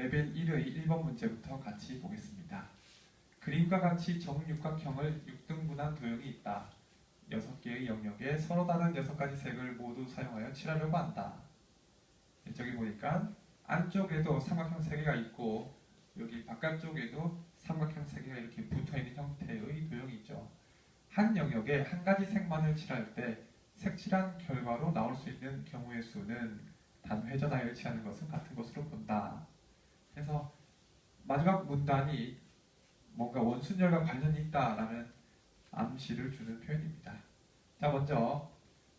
레벨 1의 1번 문제부터 같이 보겠습니다. 그림과 같이 정육각형을 6등분한 도형이 있다. 6개의 영역에 서로 다른 6가지 색을 모두 사용하여 칠하려고 한다. 네, 저기 보니까 안쪽에도 삼각형 3개가 있고 여기 바깥쪽에도 삼각형 3개가 이렇게 붙어있는 형태의 도형이 있죠. 한 영역에 한 가지 색만을 칠할 때 색칠한 결과로 나올 수 있는 경우의 수는 단 회전하여 칠하는 것은 같은 것으로 본다. 그래서 마지막 문단이 뭔가 원순열과 관련이 있다라는 암시를 주는 표현입니다. 자 먼저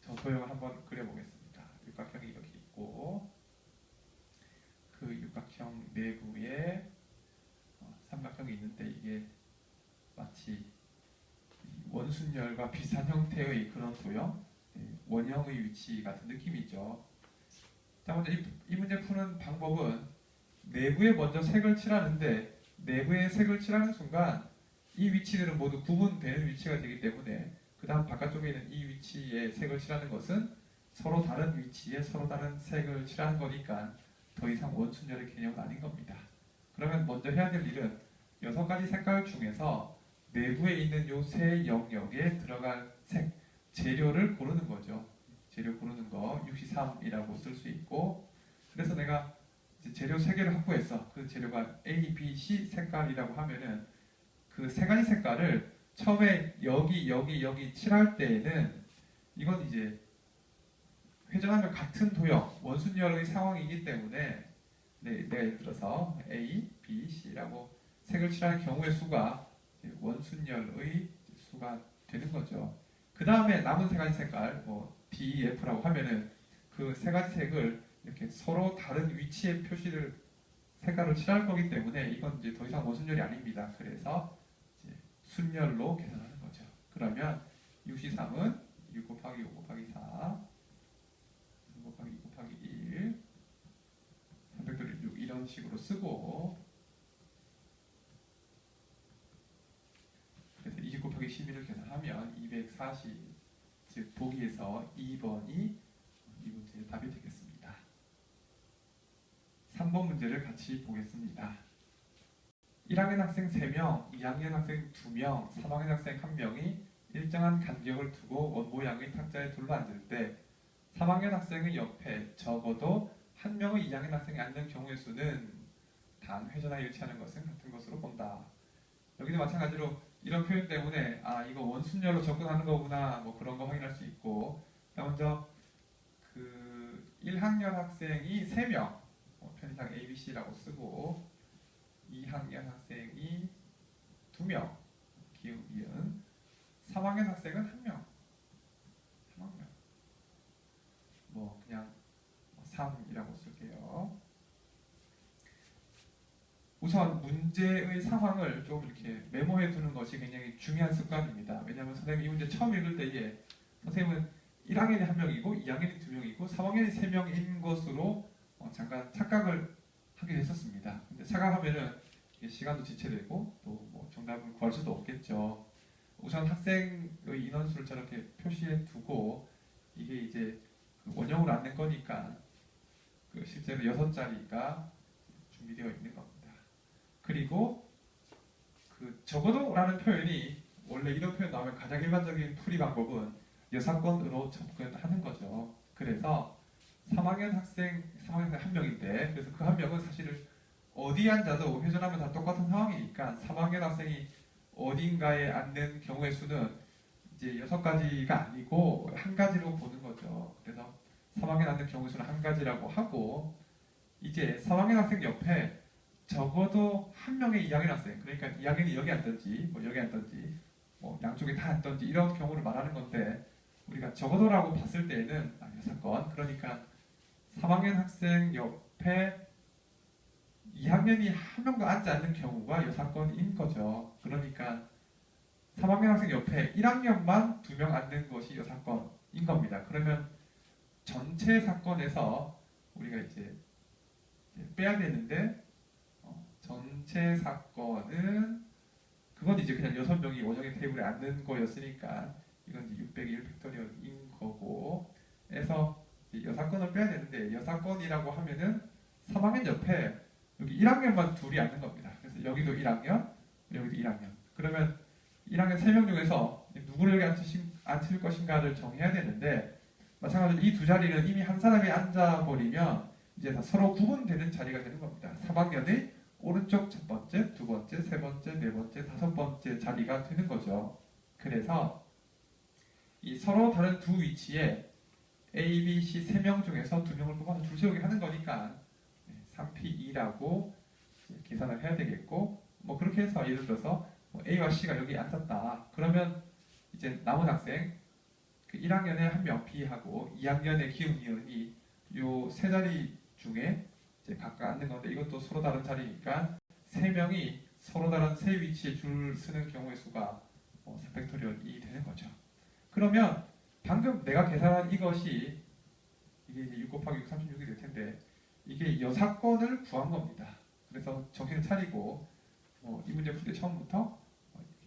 저 도형을 한번 그려보겠습니다. 육각형이 이렇게 있고 그 육각형 내부에 어, 삼각형이 있는데 이게 마치 원순열과 비슷한 형태의 그런 도형, 예, 원형의 위치 같은 느낌이죠. 자 먼저 이, 이 문제 푸는 방법은 내부에 먼저 색을 칠하는데 내부에 색을 칠하는 순간 이 위치들은 모두 구분되는 위치가 되기 때문에 그 다음 바깥쪽에 있는 이 위치에 색을 칠하는 것은 서로 다른 위치에 서로 다른 색을 칠하는 거니까 더 이상 원순열의 개념은 아닌 겁니다. 그러면 먼저 해야 될 일은 여섯 가지 색깔 중에서 내부에 있는 요 세 영역에 들어갈 색, 재료를 고르는 거죠. 재료 고르는 거 63이라고 쓸 수 있고 그래서 내가 재료 세 개를 확보했어. 그 재료가 A, B, C 색깔이라고 하면은 그 세 가지 색깔을 처음에 여기, 여기, 여기 칠할 때에는 이건 이제 회전하면 같은 도형, 원순열의 상황이기 때문에 네, 내가 예를 들어서 A, B, C라고 색을 칠하는 경우의 수가 원순열의 수가 되는 거죠. 그 다음에 남은 세 가지 색깔, 뭐 D, F라고 하면은 그 세 가지 색을 이렇게 서로 다른 위치에 표시를 색깔을 칠할 거기 때문에 이건 이제 더 이상 원순열이 아닙니다. 그래서 순열로 계산하는 거죠. 그러면 63은 6 곱하기 5 곱하기 4, 3 곱하기 2 곱하기 1, 300도를 6 이런 식으로 쓰고 그래서 20 곱하기 11을 계산하면 240, 즉 보기에서 2번이 이 문제의 답이 되겠습니다. 3번 문제를 같이 보겠습니다. 1학년 학생 3명, 2학년 학생 2명, 3학년 학생 1명이 일정한 간격을 두고 원 모양의 탁자에 둘러앉을 때 3학년 학생의 옆에 적어도 한 명의 2학년 학생이 앉는 경우의 수는 단 회전하여 일치하는 것은 같은 것으로 본다. 여기도 마찬가지로 이런 표현 때문에 아 이거 원순열로 접근하는 거구나 뭐 그런 거 확인할 수 있고 자 먼저 그 1학년 학생이 3명 어, 편의상 A, B, C라고 쓰고 2학년 학생이 2명 기운, 이은 3학년 학생은 1명. 3학년. 뭐 그냥 3이라고 쓸게요. 우선 문제의 상황을 좀 이렇게 메모해 두는 것이 굉장히 중요한 습관입니다. 왜냐하면 선생님이 이 문제 처음 읽을 때에 선생님은 1학년이 한 명이고 2학년이 두 명이고 3학년이 세 명인 것으로 어, 잠깐 착각을 하게 됐었습니다. 근데 착각하면은 시간도 지체되고 또 뭐 정답을 구할 수도 없겠죠. 우선 학생의 인원수를 저렇게 표시해 두고 이게 이제 그 원형으로 앉는 거니까 그 실제로 여섯 자리가 준비되어 있는 겁니다. 그리고 그 적어도라는 표현이 원래 이런 표현 나오면 가장 일반적인 풀이 방법은 여사건으로 접근하는 거죠. 그래서 3학년 학생, 3학년 한 명인데 그래서 그 한 명은 사실은 어디 앉아도 회전하면 다 똑같은 상황이니까 3학년 학생이 어딘가에 앉는 경우의 수는 이제 여섯 가지가 아니고 한 가지로 보는 거죠. 그래서 3학년 앉는 경우의 수는 한 가지라고 하고 이제 3학년 학생 옆에 적어도 한 명의 2학년 학생 그러니까 2학년이 여기 앉든지 뭐 여기 앉든지 뭐 양쪽에 다 앉든지 이런 경우를 말하는 건데 우리가 적어도라고 봤을 때에는 아, 여섯 건 그러니까 3학년 학생 옆에 2학년이 한 명도 앉지 않는 경우가 여섯 건인 거죠. 그러니까 3학년 학생 옆에 1학년만 두명 앉는 것이 여섯 건인 겁니다. 그러면 전체 사건에서 우리가 이제 빼야 되는데 어, 전체 사건은 그건 이제 그냥 여섯 명이 원형의 테이블에 앉는 거였으니까 이건 이제 600이 1팩토리얼인 거고 해서 여사건을 빼야 되는데 여사건이라고 하면은 3학년 옆에 여기 1학년만 둘이 앉는 겁니다. 그래서 여기도 1학년, 여기도 1학년. 그러면 1학년 3명 중에서 누구를 여기 앉히실, 앉힐 것인가를 정해야 되는데 마찬가지로 이 두 자리는 이미 한 사람이 앉아버리면 이제 다 서로 구분되는 자리가 되는 겁니다. 3학년의 오른쪽 첫 번째, 두 번째, 세 번째, 네 번째, 다섯 번째 자리가 되는 거죠. 그래서 이 서로 다른 두 위치에 A, B, C 세명 중에서 두 명을 뽑아서 줄 세우게 하는 거니까 3P2라고 계산을 해야 되겠고 뭐 그렇게 해서 예를 들어서 뭐 A와 C가 여기 앉았다. 그러면 이제 남은 학생 그 1학년에 한 명 B하고 2학년의 기운 이은이 요세 자리 중에 이제 각각 앉는 건데 이것도 서로 다른 자리니까 세 명이 서로 다른 세 위치에 줄 쓰는 경우의 수가 뭐 4팩토리얼이 되는 거죠. 그러면 방금 내가 계산한 이것이 이게 이제 6 곱하기 6 36이 될 텐데 이게 여사건을 구한 겁니다. 그래서 정신을 차리고 뭐이 문제 풀 때 처음부터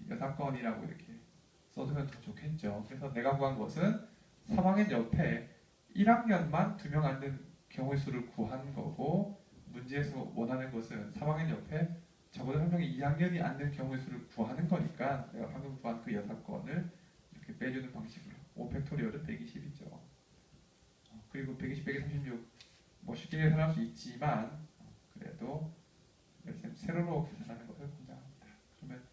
여사건이라고 이렇게 써두면 더 좋겠죠. 그래서 내가 구한 것은 3학년 옆에 1학년만 두명 앉는 경우의 수를 구한 거고 문제에서 원하는 것은 3학년 옆에 적어도 한 명이 2학년이 앉는 경우의 수를 구하는 거니까 내가 방금 구한 그 여사건을 이렇게 빼주는 방식으로 5 팩토리얼은 120이죠. 어, 그리고 120, 136 뭐 쉽게 계산할 수 있지만 어, 그래도 세로로 계산하는 것을 권장합니다. 그러면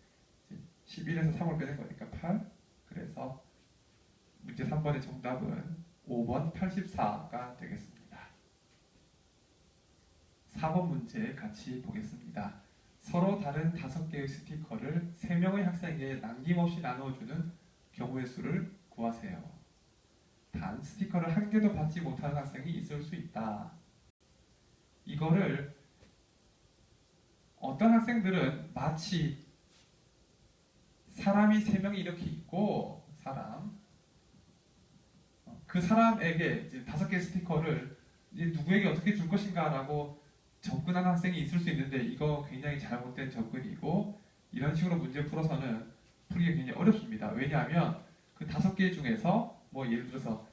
이제 11에서 3을 빼는 거니까 8 그래서 문제 3번의 정답은 5번 84가 되겠습니다. 4번 문제 같이 보겠습니다. 서로 다른 다섯 개의 스티커를 세 명의 학생에게 남김없이 나누어주는 경우의 수를 구하세요. 단 스티커를 한 개도 받지 못하는 학생이 있을 수 있다. 이거를 어떤 학생들은 마치 사람이 세 명이 이렇게 있고 사람 어, 그 사람에게 이제 다섯 개 스티커를 누구에게 어떻게 줄 것인가라고 접근한 학생이 있을 수 있는데 이거 굉장히 잘못된 접근이고 이런 식으로 문제 풀어서는 풀기가 굉장히 어렵습니다. 왜냐하면 그 다섯 개 중에서 뭐 예를 들어서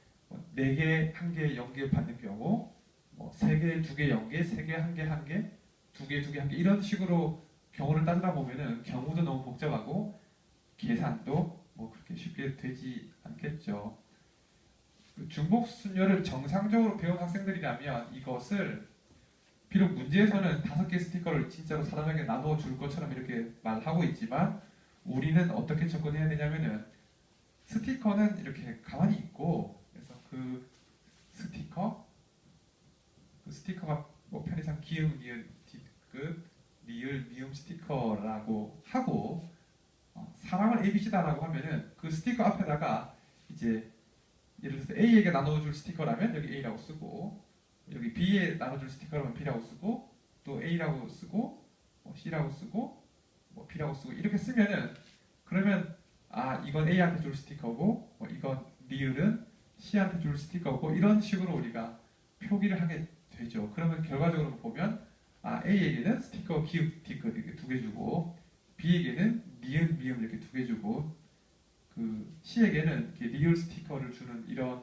네 개, 한 개, 영개 받는 경우 뭐세 개, 두 개, 영 개, 세 개, 한 개, 한 개, 두 개, 두 개, 한개 이런 식으로 경우를 따르다 보면은 경우도 너무 복잡하고 계산도 뭐 그렇게 쉽게 되지 않겠죠. 그 중복 순열을 정상적으로 배운 학생들이라면 이것을 비록 문제에서는 다섯 개 스티커를 진짜로 사람에게 나누어 줄 것처럼 이렇게 말하고 있지만 우리는 어떻게 접근해야 되냐면은 스티커는 이렇게 가만히 있고 그래서 그 스티커 그 스티커가 뭐 편의상 기음, 니은, 뒷끝, 리을, 미음 스티커라고 하고 어, 사람을 ABC다라고 하면은 그 스티커 앞에다가 이제 예를 들어서 A에게 나눠줄 스티커라면 여기 A라고 쓰고 여기 B에 나눠줄 스티커라면 B라고 쓰고 또 A라고 쓰고 뭐 C라고 쓰고 뭐 B라고 쓰고 이렇게 쓰면은 그러면 아 이건 A한테 줄 스티커고 뭐 이건 리을은 C한테 줄 스티커고 이런 식으로 우리가 표기를 하게 되죠. 그러면 결과적으로 보면 아 A에게는 스티커 기읍 디귿 이렇게 두 개 주고 B에게는 니은 미음 이렇게 두 개 주고 그 C에게는 리얼 스티커를 주는 이런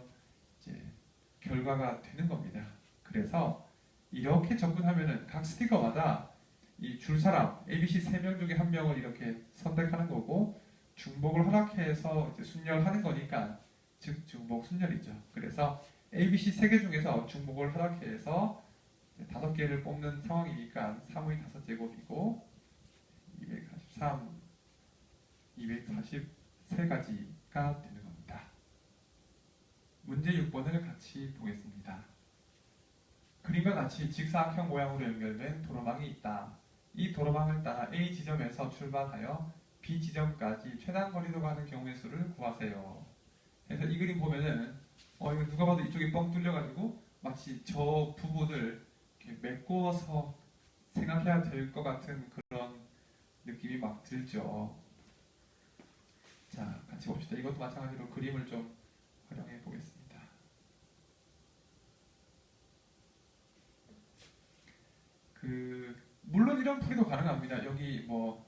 결과가 되는 겁니다. 그래서 이렇게 접근하면은 각 스티커마다 이 줄 사람 ABC 세명 중에 한 명을 이렇게 선택하는 거고 중복을 허락해서 이제 순열하는 거니까 즉 중복 순열이죠. 그래서 ABC 세 개 중에서 중복을 허락해서 다섯 개를 뽑는 상황이니까 3의 다섯 제곱이고 243, 243가지가 되는 겁니다. 문제 6번을 같이 보겠습니다. 그림과 같이 직사각형 모양으로 연결된 도로망이 있다. 이 도로망을 따라 A 지점에서 출발하여 B 지점까지 최단 거리로 가는 경우의 수를 구하세요. 그래서 이 그림 보면은 어 이거 누가 봐도 이쪽이 뻥 뚫려가지고 마치 저 부분을 이렇게 메꿔서 생각해야 될 것 같은 그런 느낌이 막 들죠. 자, 같이 봅시다. 이것도 마찬가지로 그림을 좀 활용해 보겠습니다. 그 물론 이런 풀이도 가능합니다. 여기 뭐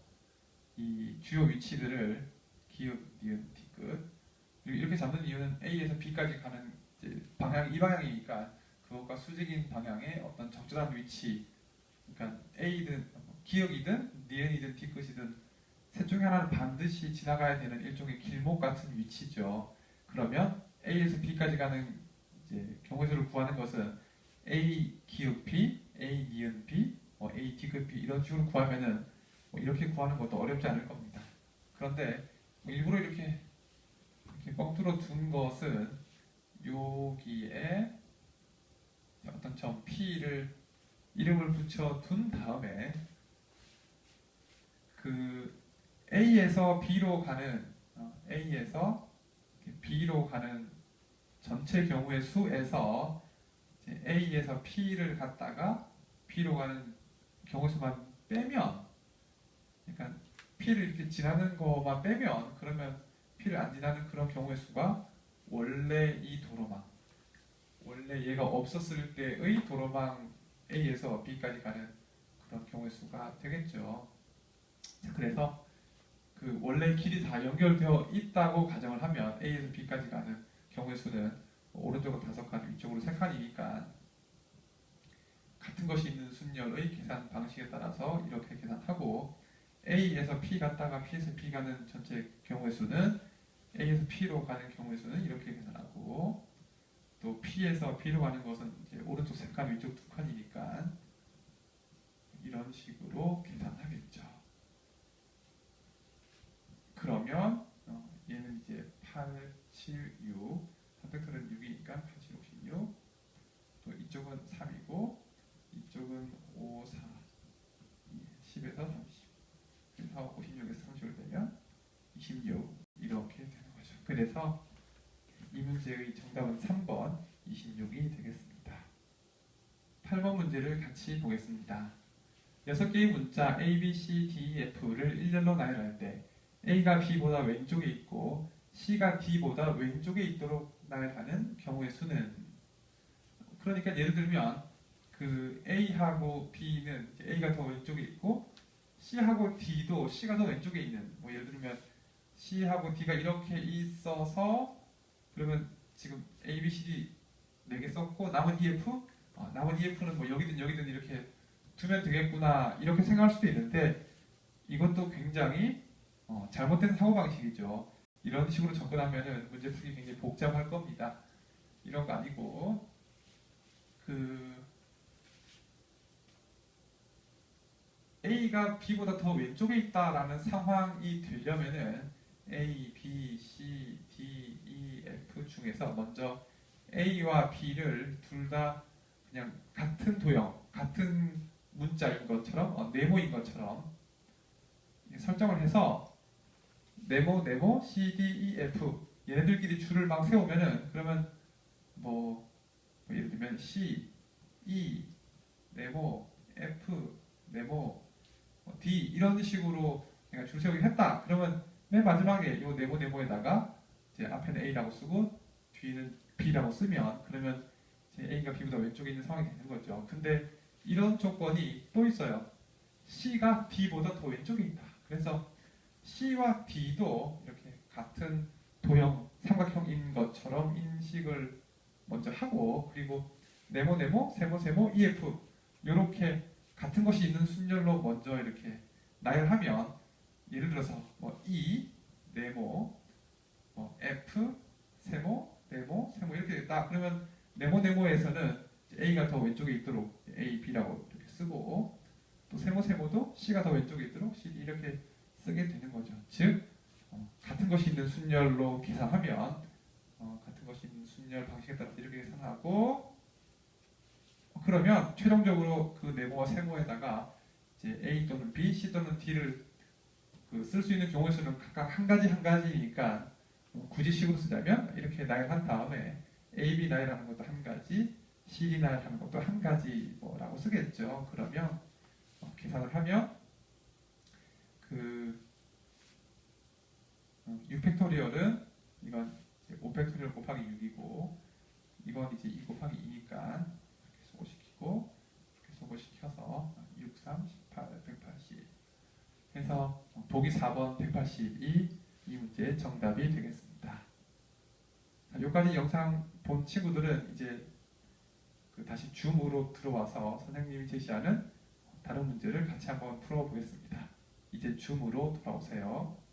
이 주요 위치들을 기읍, 니은, 뒤끝 그리고 이렇게 잡는 이유는 A에서 B까지 가는 이제 방향 이 방향이니까 그것과 수직인 방향의 어떤 적절한 위치 그러니까 A든 기역이든 니은이든 뒤끝이든 셋 중에 하나는 반드시 지나가야 되는 일종의 길목 같은 위치죠. 그러면 A에서 B까지 가는 이제 경우수를 구하는 것은 A 기역 B, A 니은 B, 뭐 A 디귿 B 이런 식으로 구하면은 뭐 이렇게 구하는 것도 어렵지 않을 겁니다. 그런데 뭐 일부러 이렇게 이렇게 뻥 뚫어 둔 것은 여기에 어떤 점 P를 이름을 붙여 둔 다음에 그 A에서 B로 가는 어, A에서 B로 가는 전체 경우의 수에서 A에서 P를 갖다가 B로 가는 경우 수만 빼면 그러니까 P를 이렇게 지나는 것만 빼면 그러면 P를 안 지나는 그런 경우의 수가 원래 이 도로망 원래 얘가 없었을 때의 도로망 A에서 B까지 가는 그런 경우의 수가 되겠죠. 자, 그래서 그 원래 길이 다 연결되어 있다고 가정을 하면 A에서 B까지 가는 경우의 수는 오른쪽으로 다섯 칸, 위쪽으로 세 칸이니까 같은 것이 있는 순열의 계산 방식에 따라서 이렇게 계산하고 A에서 P 갔다가 P에서 B 가는 전체 경우의 수는 A에서 P로 가는 경우의 수는 이렇게 계산하고 또 P에서 B로 가는 것은 이제 오른쪽 세 칸, 위쪽 두 칸이니까 이런 식으로 계산하겠죠. 그러면 어, 얘는 이제 8, 7, 6 3팩터는 6이니까 8, 7, 56. 또 이쪽은 3이고 이쪽은 5, 4, 2, 10에서 30. 그래서 56에서 30을 빼면 26 이렇게 되는 거죠. 그래서 이 문제의 정답은 3번 26이 되겠습니다. 8번 문제를 같이 보겠습니다. 6개의 문자 A, B, C, D, F를 일렬로 나열할 때 A가 B보다 왼쪽에 있고 C가 D보다 왼쪽에 있도록 나열하는 경우의 수는 그러니까 예를 들면 그 A하고 B는 A가 더 왼쪽에 있고 C하고 D도 C가 더 왼쪽에 있는 뭐 예를 들면 C하고 D가 이렇게 있어서 그러면 지금 A, B, C, D 4개 썼고 남은 EF 어, 남은 EF는 뭐 여기든 여기든 이렇게 두면 되겠구나 이렇게 생각할 수도 있는데 이것도 굉장히 어, 잘못된 사고방식이죠. 이런 식으로 접근하면은 문제 풀기 굉장히 복잡할 겁니다. 이런 거 아니고 그 A가 B보다 더 왼쪽에 있다라는 상황이 되려면은 A, B, C, D, E, F 중에서 먼저 A와 B를 둘 다 그냥 같은 도형, 같은 문자인 것처럼 어, 네모인 것처럼 설정을 해서 네모, 네모, C, D, E, F 얘네들끼리 줄을 막 세우면은 그러면 뭐, 뭐 예를 들면 C, E, 네모, F, 네모, 뭐 D 이런 식으로 내가 줄 세우기 했다. 그러면 맨 마지막에 요 네모 네모에다가 이제 앞에는 A라고 쓰고 뒤는 B라고 쓰면 그러면 A가 B보다 왼쪽에 있는 상황이 되는 거죠. 근데 이런 조건이 또 있어요. C가 D보다 더 왼쪽에 있다. 그래서 C와 D도 이렇게 같은 도형 삼각형인 것처럼 인식을 먼저 하고 그리고 네모 네모 세모 세모 EF 이렇게 같은 것이 있는 순열로 먼저 이렇게 나열하면 예를 들어서 뭐 E 네모 뭐 F 세모 네모 세모 이렇게 됐다 그러면 네모 네모에서는 A가 더 왼쪽에 있도록 A, B라고 이렇게 쓰고 또 세모 세모도 C가 더 왼쪽에 있도록 C, 이렇게 쓰게 되는 거죠. 즉 어, 같은 것이 있는 순열로 계산하면 어, 같은 것이 있는 순열 방식에 따라서 이렇게 계산하고 어, 그러면 최종적으로 그 네모와 세모에다가 이제 A 또는 B, C 또는 D를 그 쓸 수 있는 경우의 수는 각각 한 가지 한 가지니까 어, 굳이 식으로 쓰자면 이렇게 나열한 다음에 A, B 나열하는 것도 한 가지, C, D 나열하는 것도 한 가지 뭐라고 쓰겠죠. 그러면 어, 계산을 하면 그 6팩토리얼은 이건 5팩토리얼 곱하기 6이고 이건 이제 2 곱하기 2니까 이렇게 소거시키고 이렇게 소거시켜서 6, 3, 18, 180 해서 보기 4번 182 이 문제의 정답이 되겠습니다. 자, 여기까지 영상 본 친구들은 이제 그 다시 줌으로 들어와서 선생님이 제시하는 다른 문제를 같이 한번 풀어보겠습니다. 이제 줌으로 돌아오세요.